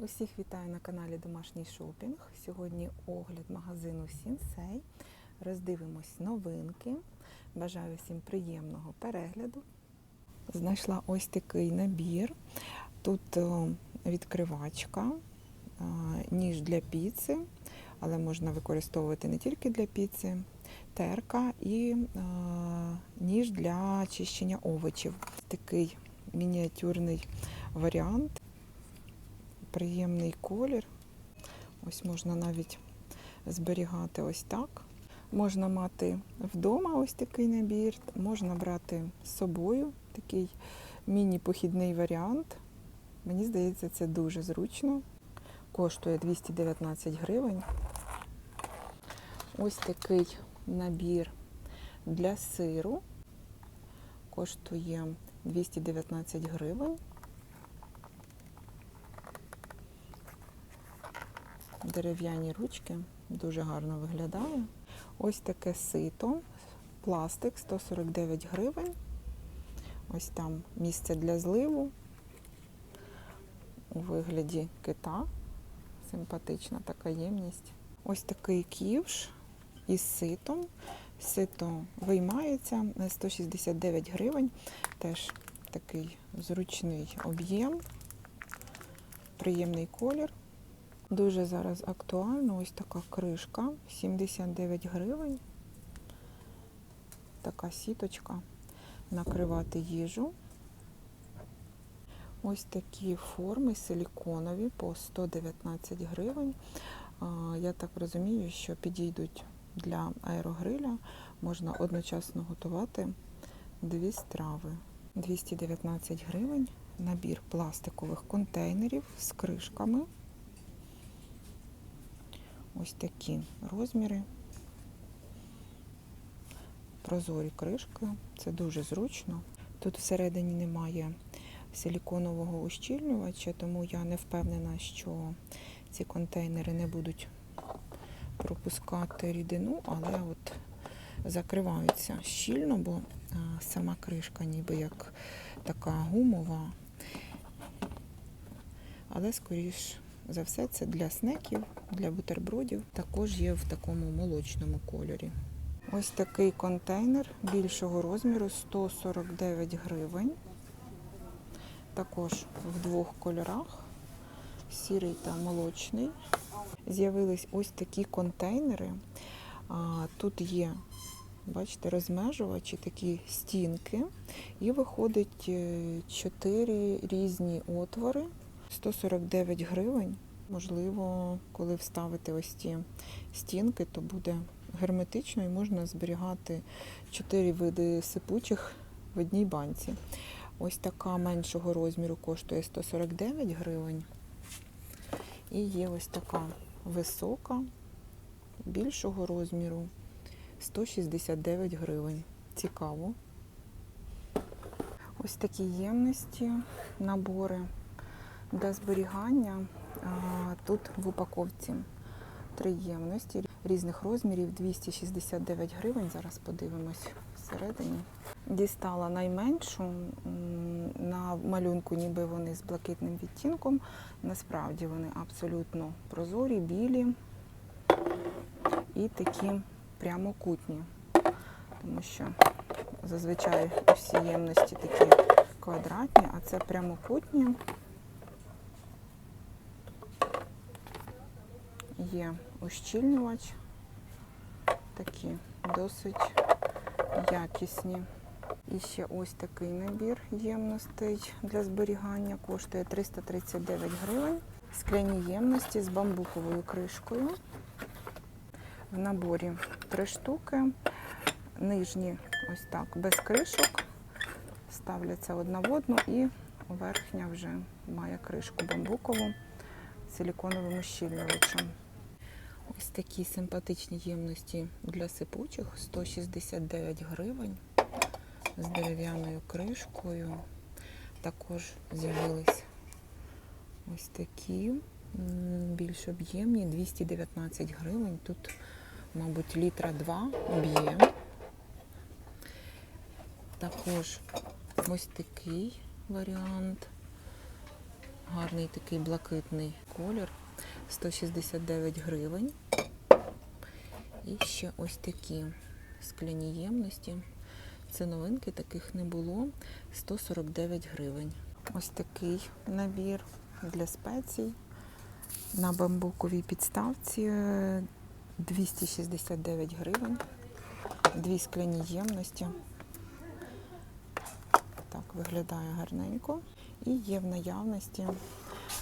Усіх вітаю на каналі Домашній шопінг. Сьогодні огляд магазину Сінсей. Роздивимось новинки. Бажаю всім приємного перегляду. Знайшла ось такий набір. Тут е, відкривачка, е, ніж для піци, але можна використовувати не тільки для піци, терка і е, ніж для чищення овочів. Такий мініатюрний варіант приємний колір. Ось можна навіть зберігати ось так. Можна мати вдома ось такий набір, можна брати з собою такий міні-похідний варіант. Мені здається, це дуже зручно. Коштує 219 гривень. Ось такий набір для сиру. Коштує 219 гривень. Дерев'яні ручки, дуже гарно виглядає. Ось таке сито, пластик 149 гривень. Ось там місце для зливу у вигляді кита. Симпатична така ємність. Ось такий ківш із ситом. Сито виймається 169 гривень. Теж такий зручний об'єм, приємний колір. Дуже зараз актуально ось така кришка, 79 гривень. Така сіточка. Накривати їжу. Ось такі форми силіконові по 119 гривень. Я так розумію, що підійдуть для аерогриля. Можна одночасно готувати дві страви. 219 гривень. Набір пластикових контейнерів з кришками. Ось такі розміри. Прозорі кришки, це дуже зручно. Тут всередині немає силіконового ущільнювача, тому я не впевнена, що ці контейнери не будуть пропускати рідину, але от закриваються щільно, бо сама кришка ніби як така гумова. Але скоріш за все це для снеків, для бутербродів. Також є в такому молочному кольорі. Ось такий контейнер більшого розміру 149 гривень. Також в двох кольорах сірий та молочний. З'явились ось такі контейнери. Тут є, бачите, розмежувачі, такі стінки, і виходить 4 різні отвори. 149 гривень. Можливо, коли вставити ось ці стінки, то буде герметично і можна зберігати 4 види сипучих в одній банці. Ось така меншого розміру коштує 149 гривень. І є ось така висока, більшого розміру 169 гривень. Цікаво. Ось такі ємності, набори для зберігання. Тут в упаковці три ємності різних розмірів 269 гривень. Зараз подивимось всередині. Дістала найменшу на малюнку, ніби вони з блакитним відтінком. Насправді вони абсолютно прозорі, білі і такі прямокутні, тому що зазвичай всі ємності такі квадратні, а це прямокутні. Є ущільнювач, такі досить якісні. І ще ось такий набір ємностей для зберігання коштує 339 гривень. Скляні ємності з бамбуковою кришкою. В наборі три штуки. Нижні ось так, без кришок. Ставляться одна в одну і верхня вже має кришку бамбукову силіконовим ущільнювачем. Ось такі симпатичні ємності для сипучих 169 гривень з дерев'яною кришкою. Також з'явились ось такі більш об'ємні, 219 гривень. Тут, мабуть, літра 2 об'єм. Також ось такий варіант Гарний такий блакитний колір. 169 гривень. І ще ось такі скляні ємності. Це новинки, таких не було. 149 гривень. Ось такий набір для спецій. На бамбуковій підставці е, 269 гривень. Дві скляні ємності. Так виглядає гарненько. І є в наявності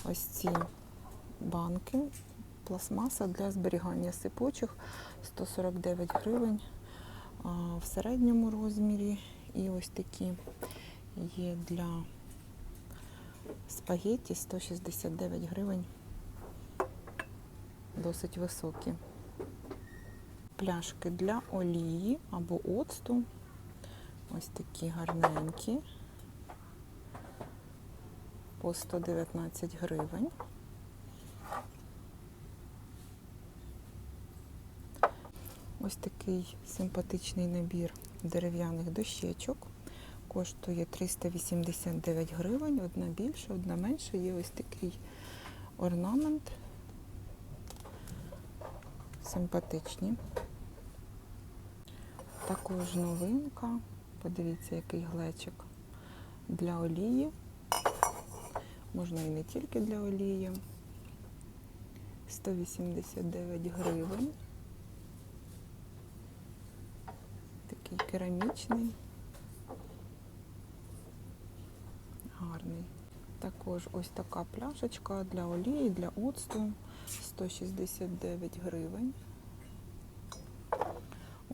ось ці банки. Пластмаса для зберігання сипучих 149 гривень в середньому розмірі. І ось такі є для спагетті 169 гривень. Досить високі. Пляшки для олії або оцту. Ось такі гарненькі. По 119 гривень. Ось такий симпатичний набір дерев'яних дощечок. Коштує 389 гривень, одна більша, одна менша. Є ось такий орнамент. Симпатичні. Також новинка. Подивіться, який глечик для олії. Можна і не тільки для олії. 189 гривень. Такий керамічний. Гарний. Також ось така пляшечка для олії, для оцту 169 гривень.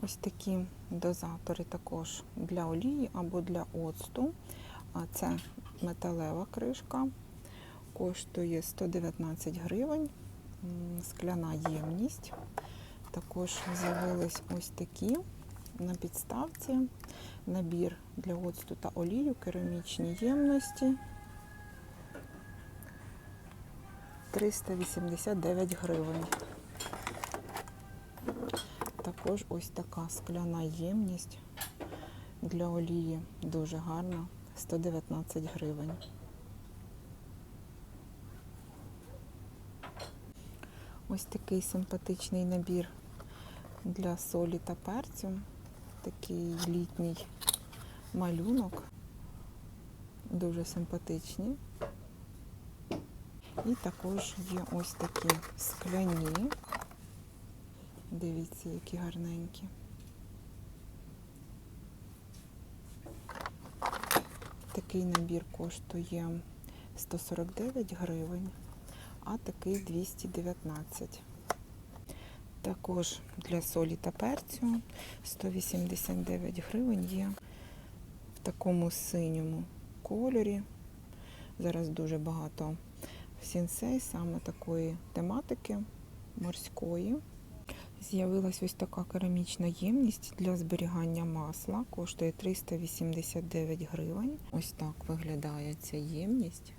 Ось такі дозатори також для олії або для оцту. Це металева кришка, коштує 119 гривень, скляна ємність. Також з'явились ось такі на підставці. Набір для оцту та олію, керамічні ємності. 389 гривень. Також ось така скляна ємність для олії. Дуже гарна. 119 гривень. Ось такий симпатичний набір для солі та перцю. Такий літній малюнок. Дуже симпатичні. І також є ось такі скляні. Дивіться, які гарненькі. Такий набір коштує 149 гривень, а такий 219. Також для солі та перцю 189 гривень є в такому синьому кольорі. Зараз дуже багато сінсей саме такої тематики морської. З'явилась ось така керамічна ємність для зберігання масла. Коштує 389 гривень. Ось так виглядає ця ємність.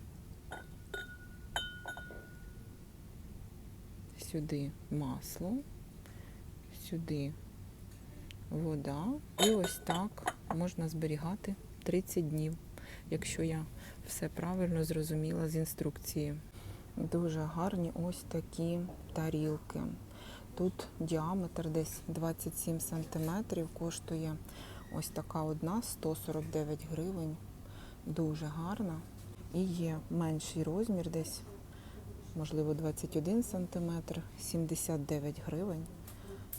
Сюди масло, сюди вода. І ось так можна зберігати 30 днів, якщо я все правильно зрозуміла з інструкції. Дуже гарні ось такі тарілки. Тут діаметр десь 27 см, коштує ось така одна 149 гривень. Дуже гарна. І є менший розмір, десь, можливо, 21 см, 79 гривень.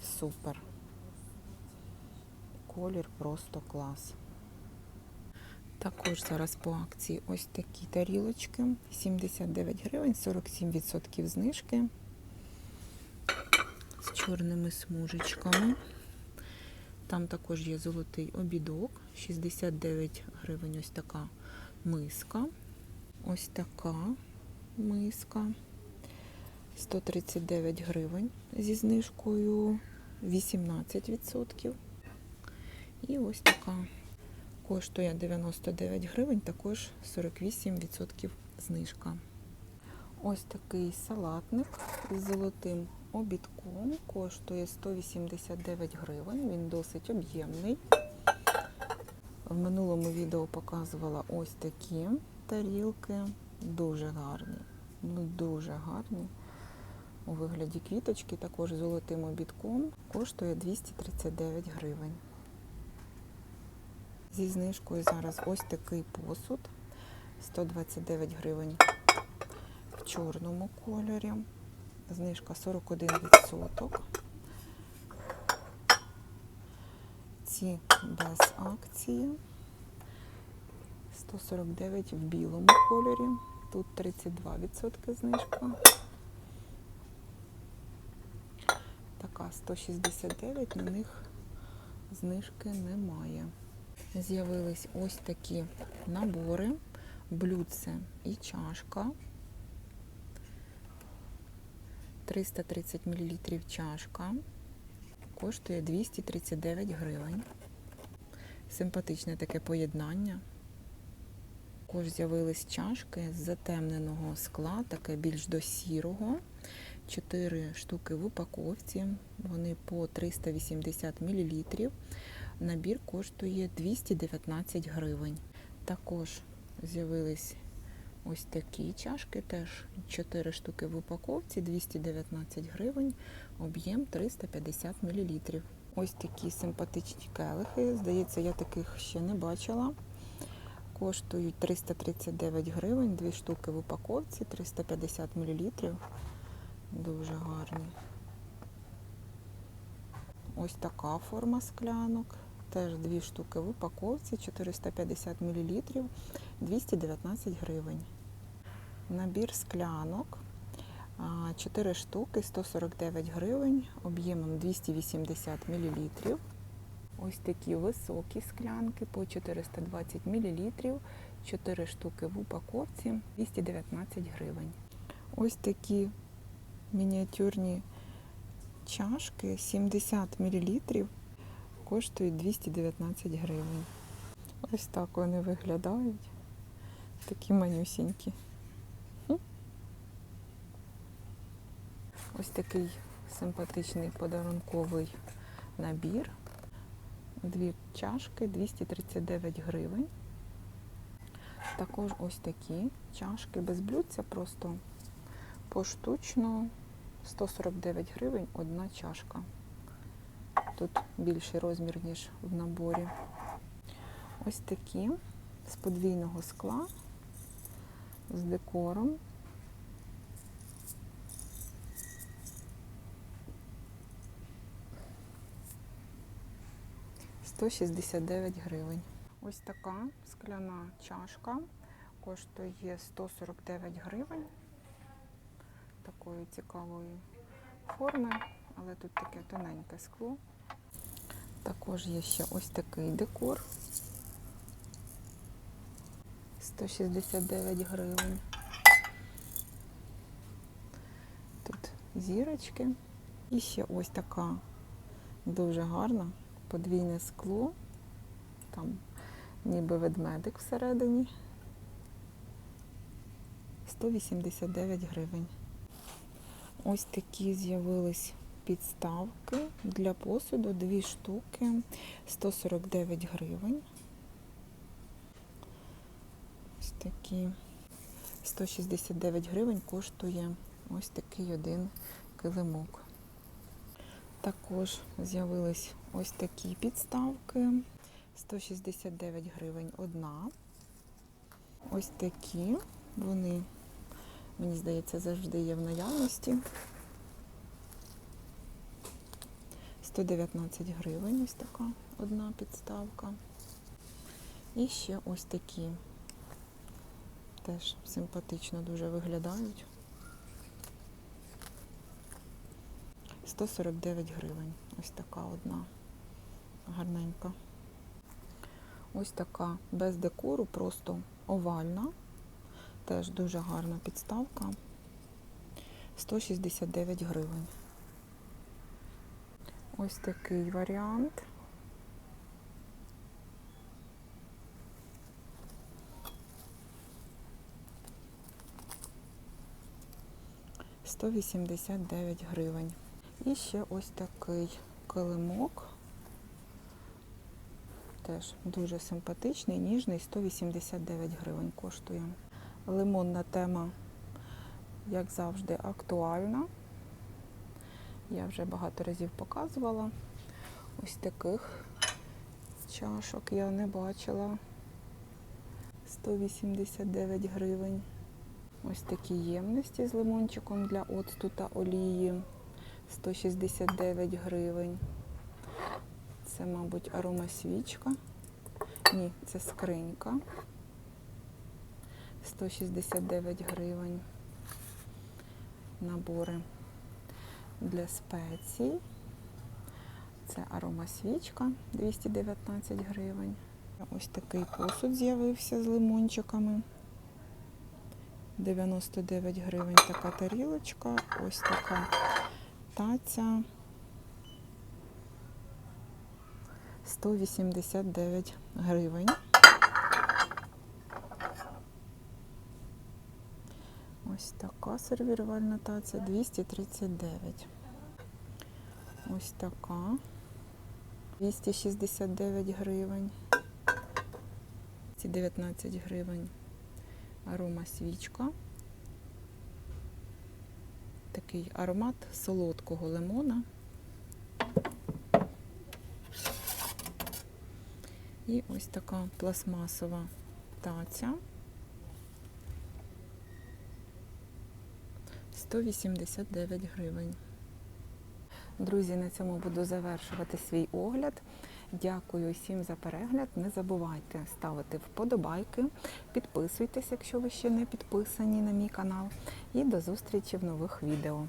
Супер. Колір просто клас. Також зараз по акції ось такі тарілочки. 79 гривень, 47% знижки з чорними смужечками. Там також є золотий обідок, 69 гривень ось така миска. Ось така миска. 139 гривень зі знижкою 18%. І ось така коштує 99 гривень, також 48% знижка. Ось такий салатник з золотим обідком коштує 189 гривень. Він досить об'ємний. В минулому відео показувала ось такі тарілки Дуже гарні. Ну, дуже гарні. У вигляді квіточки, також золотим обідком, коштує 239 гривень. Зі знижкою зараз ось такий посуд 129 гривень в чорному кольорі. Знижка 41%. Ці без акції. 149 в білому кольорі. Тут 32% знижка. Така 169, на них знижки немає. З'явились ось такі набори, блюдце і чашка. 330 мл чашка. Коштує 239 гривень. Симпатичне таке поєднання. Також з'явились чашки з затемненого скла, таке більш до сірого. 4 штуки в упаковці. Вони по 380 мл. Набір коштує 219 гривень. Також з'явились ось такі чашки, теж 4 штуки в упаковці, 219 гривень, об'єм 350 мл. Ось такі симпатичні келихи. Здається, я таких ще не бачила. Коштують 339 гривень, 2 штуки в упаковці, 350 мл. Дуже гарні. Ось така форма склянок. Теж дві штуки в упаковці, 450 мл, 219 гривень. Набір склянок. 4 штуки, 149 гривень, об'ємом 280 мл. Ось такі високі склянки по 420 мл, 4 штуки в упаковці, 219 гривень. Ось такі мініатюрні чашки 70 мл коштують 219 гривень. Ось так вони виглядають. Такі манюсінькі. Ось такий симпатичний подарунковий набір. Дві чашки 239 гривень. Також ось такі чашки без блюдця, просто поштучно 149 гривень одна чашка. Тут більший розмір, ніж в наборі. Ось такі з подвійного скла, з декором. Сто шістдесят гривень. Ось така скляна чашка коштує 149 гривень. Такої цікавої форми, але тут таке тоненьке скло. Також є ще ось такий декор. 169 гривень. Тут зірочки. І ще ось така дуже гарна подвійне скло. Там ніби ведмедик всередині. 189 гривень. Ось такі з'явились підставки для посуду, дві штуки, 149 гривень. Ось такі 169 гривень коштує ось такий один килимок. Також з'явились ось такі підставки. 169 гривень одна. Ось такі. Вони, мені здається, завжди є в наявності. 119 гривень ось така одна підставка. І ще ось такі. Теж симпатично дуже виглядають. 149 гривень. Ось така одна гарненька. Ось така без декору, просто овальна. Теж дуже гарна підставка. 169 гривень. Ось такий варіант. Сто вісімдесят дев'ять гривень. І ще ось такий килимок. Теж дуже симпатичний, ніжний, 189 гривень коштує. Лимонна тема, як завжди, актуальна. Я вже багато разів показувала. Ось таких чашок я не бачила. 189 гривень. Ось такі ємності з лимончиком для оцту та олії. 169 гривень. Це, мабуть, аромасвічка. Ні, це скринька. 169 гривень. Набори для спецій. Це аромасвічка 219 гривень. Ось такий посуд з'явився з лимончиками. 99 гривень така тарілочка. Ось така таця. 189 гривень. Ось така сервірувальна таця 239. Ось така. 269 гривень. Ці 19 гривень. Арома свічка. Такий аромат солодкого лимона. І ось така пластмасова таця. 189 гривень. Друзі, на цьому буду завершувати свій огляд. Дякую всім за перегляд. Не забувайте ставити вподобайки, підписуйтесь, якщо ви ще не підписані на мій канал. І до зустрічі в нових відео.